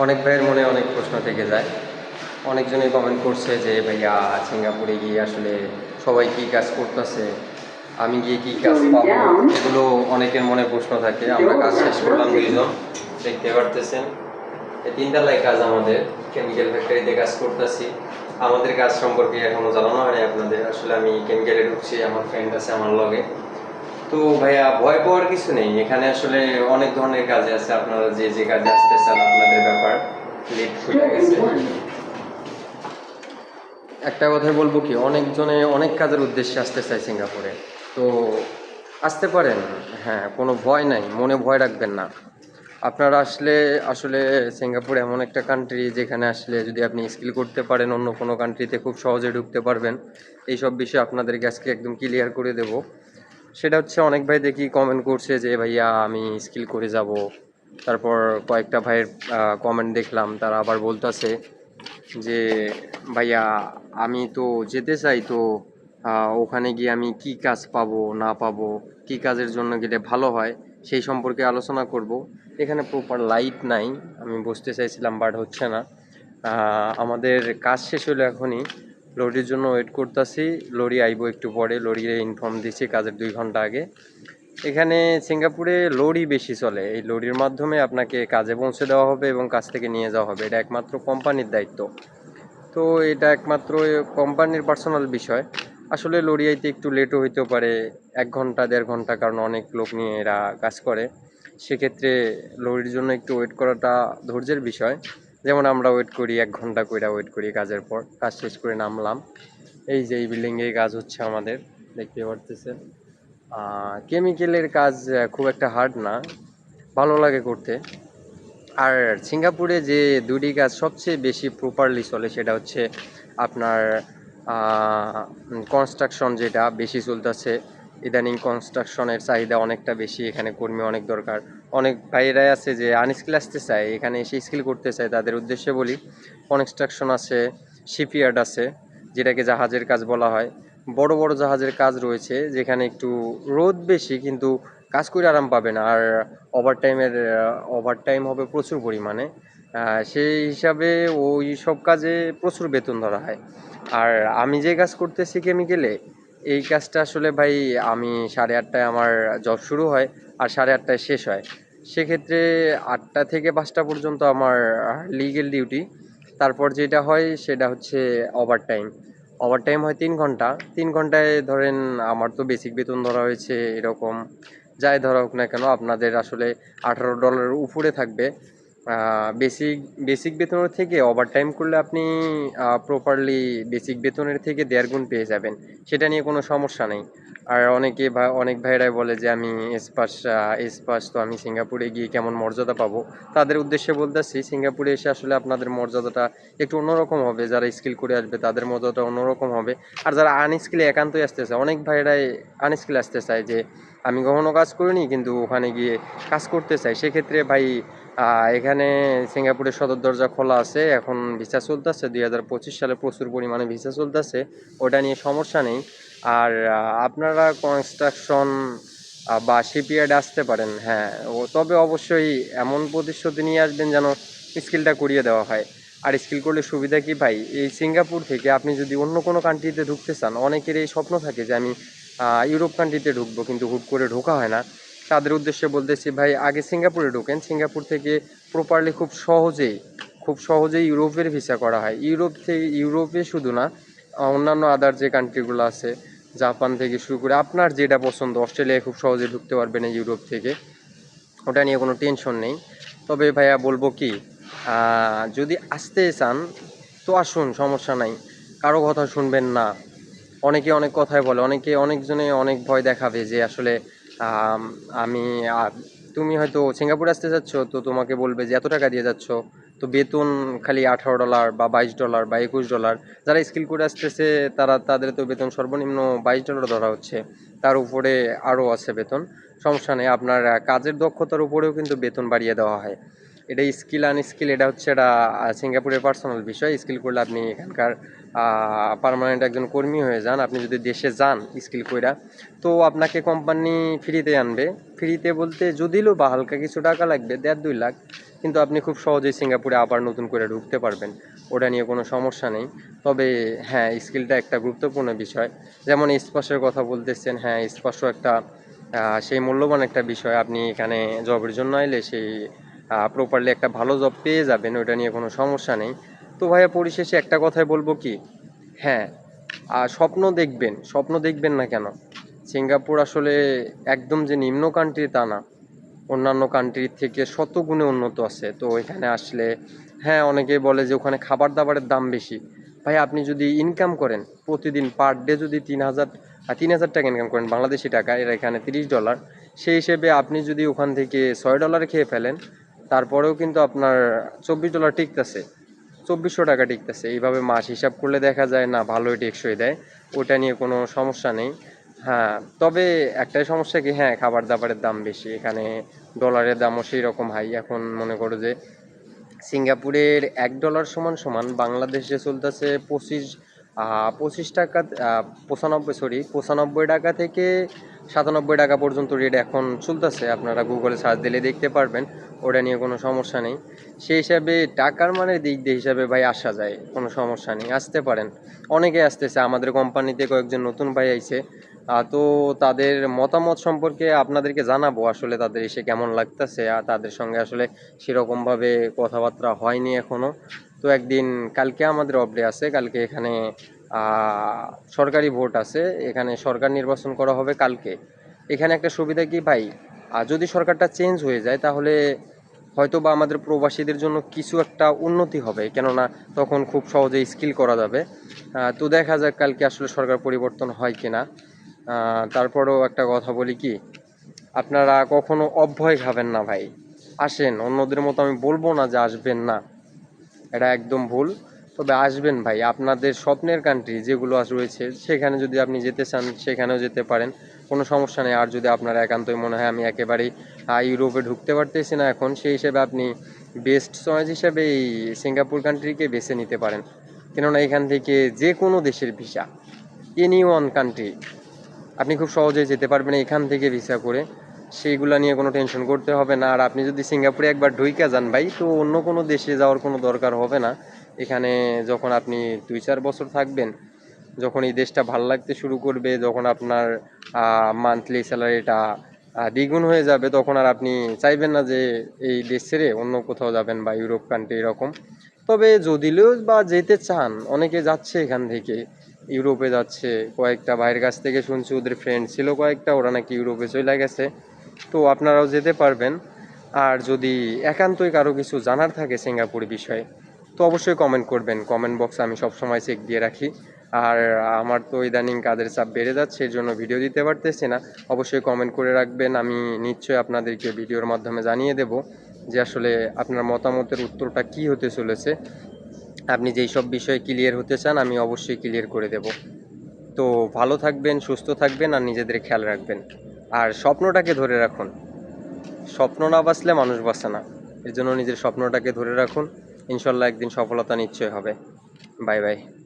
অনেক ভাইয়ের মনে অনেক প্রশ্ন থেকে যায়। অনেকজনই কমেন্ট করছে যে ভাইয়া সিঙ্গাপুরে গিয়ে আসলে সবাই কি কাজ করতেছে? আমি গিয়ে কি কাজ পাবো? এগুলো অনেকের মনে প্রশ্ন থাকে। আমরা কাজ শেষ করলাম দুইজন। দেখতে পারতেছেন। এই তিনতলায় কাজ আমাদের। কেমিক্যাল ফ্যাক্টরিতে কাজ করতেছি। আমাদের কাজ সম্পর্কে এখনও জানানো হয়নি আপনাদের। আসলে আমি কেমিক্যালে ঢুকছি। আমার ফ্রেন্ড আছে আমার লগে। তো ভাইয়া, ভয় পাওয়ার কিছু নেই। এখানে আসলে অনেক ধরনের কাজে আছে। আপনারা যে যে কাজে আসতে চান আপনাদের ব্যাপার। একটা কথাই বলব কি, অনেকজনে অনেক কাজের উদ্দেশ্যে আসতে চায় সিঙ্গাপুরে। তো আসতে পারেন। হ্যাঁ কোনো ভয় নাই। মনে ভয় রাখবেন না। আপনারা আসলে আসলে সিঙ্গাপুর এমন একটা কান্ট্রি যেখানে আসলে যদি আপনি স্কিল করতে পারেন, অন্য কোনো কান্ট্রিতে খুব সহজে ঢুকতে পারবেন। এইসব বিষয়ে আপনাদেরকে আজকে একদম ক্লিয়ার করে দেব। সেটা হচ্ছে অনেক ভাই দেখি কমেন্ট করছে যে, ভাইয়া, আমি স্কিল করে যাব। তারপর কয়েকটা ভাইয়ের কমেন্ট দেখলাম। তারা আবার বলতেছে যে, ভাইয়া, আমি তো যেতে চাই তো ওখানে গিয়ে আমি কি কাজ পাবো, না পাবো, কি কাজের জন্য গেলে ভালো হয়, সেই সম্পর্কে আলোচনা করব। এখানে প্রপার লাইট নাই, আমি বুঝতে চাইছিলাম বাট হচ্ছে না। আমাদের কাজ শেষ হলো এখনই। লরির জন্য ওয়েট করতেছি। লরি আইবো একটু পরে, লরিরে ইনফর্ম দিছি কাজের দুই ঘণ্টা আগে। এখানে সিঙ্গাপুরে লরি বেশি চলে। এই লরির মাধ্যমে আপনাকে কাজে পৌঁছে দেওয়া হবে এবং কাজ থেকে নিয়ে যাওয়া হবে। এটা একমাত্র কোম্পানির দায়িত্ব। তো এটা একমাত্র কোম্পানির পার্সোনাল বিষয়। আসলে লরি আইতে একটু লেটও হইতেও পারে, এক ঘণ্টা, দেড় ঘণ্টা, কারণ অনেক লোক নিয়ে এরা কাজ করে। সেক্ষেত্রে লরির জন্য একটু ওয়েট করাটা ধৈর্যের বিষয়। যেমন আমরা ওয়েট করি, এক ঘণ্টা করে ওয়েট করি কাজের পর, কাজ শেষ করে নামলাম। এই যে এই বিল্ডিংয়ে কাজ হচ্ছে আমাদের, দেখতে পারতেছেন। কেমিক্যালের কাজ খুব একটা হার্ড না, ভালো লাগে করতে। আর সিঙ্গাপুরে যে দুটি কাজ সবচেয়ে বেশি প্রপারলি চলে সেটা হচ্ছে আপনার কনস্ট্রাকশন যেটা বেশি চলতেছে, ইদানিং কনস্ট্রাকশনের চাহিদা অনেকটা বেশি, এখানে কর্মী অনেক দরকার। অনেক ভাইয়েরাই আছে যে আনস্কিল আসতে চায়, এখানে এসে স্কিল করতে চায়, তাদের উদ্দেশ্যে বলি কনস্ট্রাকশন আছে শিপইয়ার্ড আছে, যেটাকে জাহাজের কাজ বলা হয়। বড় বড় জাহাজের কাজ রয়েছে, যেখানে একটু রোদ বেশি, কিন্তু কাজ করে আরাম পাবেন আর ওভার টাইমের ওভার টাইম হবে প্রচুর পরিমাণে। সেই হিসাবে ওই সব কাজে প্রচুর বেতন ধরা হয়। আর আমি যে কাজ করতেছি কেমিক্যালে এই কাজটা আসলে ভাই আমি সাড়ে আটটায় আমার জব শুরু হয় আর সাড়ে আটটায় শেষ হয়। সেক্ষেত্রে আটটা থেকে পাঁচটা পর্যন্ত আমার লিগেল ডিউটি তারপর যেটা হয় সেটা হচ্ছে ওভার টাইম ওভার টাইম হয় তিন ঘণ্টা। তিন ঘন্টায় ধরেন আমার তো বেসিক বেতন ধরা হয়েছে এরকম। যাই ধরা হোক না কেন, আপনাদের আসলে আঠারো ডলারের উপরে থাকবে। বেসিক বেসিক বেতনের থেকে ওভার টাইম করলে আপনি প্রপারলি বেসিক বেতনের থেকে দেড় গুণ পেয়ে যাবেন। সেটা নিয়ে কোনো সমস্যা নেই। আর অনেকে অনেক ভাইরাই বলে যে, আমি এসপাস এসপাস তো আমি সিঙ্গাপুরে গিয়ে কেমন মর্যাদা পাবো? তাদের উদ্দেশ্যে বলতেছি, সিঙ্গাপুরে এসে আসলে আপনাদের মর্যাদাটা একটু অন্যরকম হবে। যারা স্কিল করে আসবে, তাদের মর্যাদাটা অন্যরকম হবে। আর যারা আনস্কিলে একান্তই আসতে চায়, অনেক ভাইরাই আনস্কিল আসতে চায় যে, আমি কখনো কাজ করিনি, কিন্তু ওখানে গিয়ে কাজ করতে চাই। সেক্ষেত্রে ভাই এখানে সিঙ্গাপুরের সদর দরজা খোলা আছে, এখন ভিসা চলতেছে, দুই হাজার পঁচিশ সালে প্রচুর পরিমাণে ভিসা চলতেছে, ওটা নিয়ে সমস্যা নেই। আর আপনারা কনস্ট্রাকশন বা শিপইয়ার্ডে আসতে পারেন হ্যাঁ ও তবে অবশ্যই এমন প্রতিশ্রুতি নিয়ে আসবেন যেন স্কিলটা করিয়ে দেওয়া হয়। আর স্কিল করলে সুবিধা কি ভাই? এই সিঙ্গাপুর থেকে আপনি যদি অন্য কোনো কান্ট্রিতে ঢুকতে চান, অনেকের এই স্বপ্ন থাকে যে আমি ইউরোপ কান্ট্রিতে ঢুকবো, কিন্তু হুট করে ঢোকা হয় না। তাদের উদ্দেশ্যে বলতেছি, ভাই, আগে সিঙ্গাপুরে ঢোকেন। সিঙ্গাপুর থেকে প্রপারলি খুব সহজেই খুব সহজেই ইউরোপের ভিসা করা হয়। ইউরোপ থেকে ইউরোপে শুধু না, অন্যান্য আদার যে কান্ট্রিগুলো আছে, জাপান থেকে শুরু করে আপনার যেটা পছন্দ, অস্ট্রেলিয়ায় খুব সহজে ঢুকতে পারবেন ইউরোপ থেকে। ওটা নিয়ে কোনো টেনশন নেই। তবে ভাইয়া বলব কি যদি আসতে চান, তো আসুন, সমস্যা নাই। কারও কথা শুনবেন না। অনেকে অনেক কথাই বলে, অনেকে অনেকজনে অনেক ভয় দেখাবে যে আসলে আম, তুমি হয়তো সিঙ্গাপুর আসতে যাচ্ছ তো তোমাকে বলবে যে এত টাকা দিয়ে যাচ্ছ তো বেতন খালি আঠারো ডলার বা বাইশ ডলার বা একুশ ডলার যারা স্কিল করে আসতেছে তারা তাদের তো বেতন সর্বনিম্ন বাইশ ডলার ধরা হচ্ছে তার উপরে আরও আছে বেতন সমস্যা নেই আপনার কাজের দক্ষতার উপরেও কিন্তু বেতন বাড়িয়ে দেওয়া হয়। এটা স্কিল আনস্কিল এটা হচ্ছে এটা সিঙ্গাপুরের পার্সোনাল বিষয়। স্কিল করলে আপনি এখানকার পার্মানেন্ট একজন কর্মী হয়ে যান। আপনি যদি দেশে যান স্কিল কইরা, তো আপনাকে কোম্পানি ফ্রিতে আনবে। ফ্রিতে বলতে যদিও বা হালকা কিছু টাকা লাগবে, দেড় দুই লাখ, কিন্তু আপনি খুব সহজেই সিঙ্গাপুরে আবার নতুন করে ঢুকতে পারবেন। ওটা নিয়ে কোনো সমস্যা নেই। তবে হ্যাঁ স্কিলটা একটা গুরুত্বপূর্ণ বিষয়। যেমন স্পর্শের কথা বলতেছেন হ্যাঁ স্পর্শ একটা সেই মূল্যবান একটা বিষয়। আপনি এখানে জবের জন্য আইলে সেই প্রপারলি একটা ভালো জব পেয়ে যাবেন, ওইটা নিয়ে কোনো সমস্যা নেই। তো ভাইয়া, পরিশেষে একটা কথাই বলব কি? হ্যাঁ আর স্বপ্ন দেখবেন স্বপ্ন দেখবেন না কেন? সিঙ্গাপুর আসলে একদম যে নিম্ন কান্ট্রি তা না। অন্যান্য কান্ট্রির থেকে শত গুণে উন্নত আছে। তো এখানে আসলে হ্যাঁ অনেকে বলে যে ওখানে খাবার দাবারের দাম বেশি। ভাই, আপনি যদি ইনকাম করেন, প্রতিদিন পার ডে যদি তিন হাজার তিন হাজার টাকা ইনকাম করেন, বাংলাদেশি টাকা, এর এখানে তিরিশ ডলার সেই হিসেবে আপনি যদি ওখান থেকে ছয় ডলার খেয়ে ফেলেন তারপরেও কিন্তু আপনার চব্বিশ ডলার টিকতেছে। চব্বিশশো টাকা টিকতেছে। এইভাবে মাস হিসাব করলে দেখা যায় না, ভালোই টেকসই দেয়। ওটা নিয়ে কোনো সমস্যা নেই। হ্যাঁ তবে একটাই সমস্যা কি হ্যাঁ খাবার দাবারের দাম বেশি। এখানে ডলারের দামও সেই রকম হাই। এখন মনে করো যে সিঙ্গাপুরের এক ডলার সমান সমান বাংলাদেশে চলতেছে পঁচিশ পঁচিশ টাকা পঁচানব্বই সরি পঁচানব্বই টাকা থেকে সাতানব্বই টাকা পর্যন্ত রেট এখন চলতেছে। আপনারা গুগলে সার্চ দিলে দেখতে পারবেন। ওটা নিয়ে কোনো সমস্যা নেই। সেই হিসাবে টাকার মানের দিক দিয়ে হিসাবে ভাই আসা যায়, কোনো সমস্যা নেই। আসতে পারেন। অনেকে আসতেছে, আমাদের কোম্পানিতে কয়েকজন নতুন ভাই আইছে। তো তাদের মতামত সম্পর্কে আপনাদেরকে জানাব আসলে তাদের এসে কেমন লাগতেছে। আর তাদের সঙ্গে আসলে সেরকমভাবে কথাবার্তা হয়নি এখনও তো একদিন কালকে আমাদের অফডে আছে। কালকে এখানে সরকারি ভোট আছে এখানে সরকার নির্বাচন করা হবে কালকে। এখানে একটা সুবিধা কি ভাই? আর যদি সরকারটা চেঞ্জ হয়ে যায় তাহলে হয়তো বা আমাদের প্রবাসীদের জন্য কিছু একটা উন্নতি হবে কেননা তখন খুব সহজে স্কিল করা যাবে। তো দেখা যাক কালকে আসলে সরকার পরিবর্তন হয় কিনা। আহ, তারপরেও একটা কথা বলি কি আপনারা কখনো অভ্যয় খাবেন না ভাই। আসেন অন্যদের মতো আমি বলব না যে আসবেন না। এটা একদম ভুল। তবে আসবেন ভাই, আপনাদের স্বপ্নের কান্ট্রি যেগুলো রয়েছে, সেখানে যদি আপনি যেতে চান, সেখানেও যেতে পারেন। কোনো সমস্যা নেই, আর যদি আপনার একান্তই মনে হয় আমি একেবারেই ইউরোপে ঢুকতে পারতেছি না এখন, সেই হিসেবে আপনি বেস্ট চয়েস হিসেবে এই সিঙ্গাপুর কান্ট্রিকে বেছে নিতে পারেন। কেননা এখান থেকে যে কোনো দেশের ভিসা এনি ওয়ান কান্ট্রি আপনি খুব সহজেই যেতে পারবেন এখান থেকে ভিসা করে। সেইগুলা নিয়ে কোনো টেনশন করতে হবে না। আর আপনি যদি সিঙ্গাপুরে একবার ঢুইকা যান ভাই, তো অন্য কোনো দেশে যাওয়ার কোনো দরকার হবে না। এখানে যখন আপনি দুই চার বছর থাকবেন, যখন এই দেশটা ভালো লাগতে শুরু করবে, যখন আপনার মান্থলি স্যালারিটা দ্বিগুণ হয়ে যাবে, তখন আর আপনি চাইবেন না যে এই দেশ ছেড়ে অন্য কোথাও যাবেন বা ইউরোপ কান্ট্রি এরকম। তবে যদিও বা যেতে চান, অনেকে যাচ্ছে এখান থেকে। ইউরোপে যাচ্ছে, কয়েকটা ভাইয়ের কাছ থেকে শুনছি, ওদের ফ্রেন্ড ছিল কয়েকটা, ওরা নাকি ইউরোপে চলে গেছে। তো আপনারাও যেতে পারবেন। আর যদি একান্তই কারও কিছু জানার থাকে সিঙ্গাপুর বিষয়ে, তো অবশ্যই কমেন্ট করবেন। কমেন্ট বক্স আমি সবসময় চেক দিয়ে রাখি। আর আমার তো ইদানিং কাজের চাপ বেড়ে যাচ্ছে, এর জন্য ভিডিও দিতে পারতেছি না। অবশ্যই কমেন্ট করে রাখবেন। আমি নিশ্চয়ই আপনাদেরকে ভিডিওর মাধ্যমে জানিয়ে দেব যে আসলে আপনার মতামতের উত্তরটা কি হতে চলেছে। আপনি যেই সব বিষয়ে ক্লিয়ার হতে চান, আমি অবশ্যই ক্লিয়ার করে দেব। তো ভালো থাকবেন, সুস্থ থাকবেন, আর নিজেদের খেয়াল রাখবেন। আর স্বপ্নটাকে ধরে রাখুন। স্বপ্ন না বাঁচলে মানুষ বাঁচে না। এর জন্য নিজের স্বপ্নটাকে ধরে রাখুন। ইনশাল্লাহ একদিন সফলতা নিশ্চয় হবে। Bye bye.